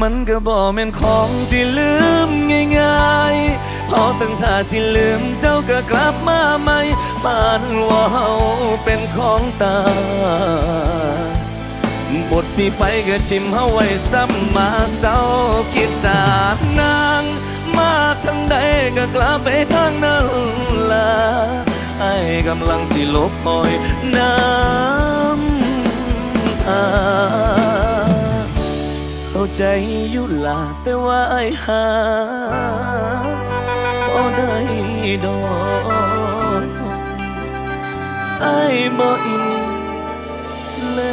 มันก็บ่แม่นของสิลืมง่ายๆพอตั้งท่าสิลืมเจ้าก็กลับมาใหม่ปานว่าเฮาเป็นของตาบทสิไปก็ชิมเฮาไว้ซ้ำมาเศร้าคิดจากนางมาทางใดก็กลับไปทางนั้นละไอ้กำลังสิลบปล่อยน้ำ ใจอยู่ลาแต่ว่าไอหาบ่ได้ดอกไอบ่อินเลย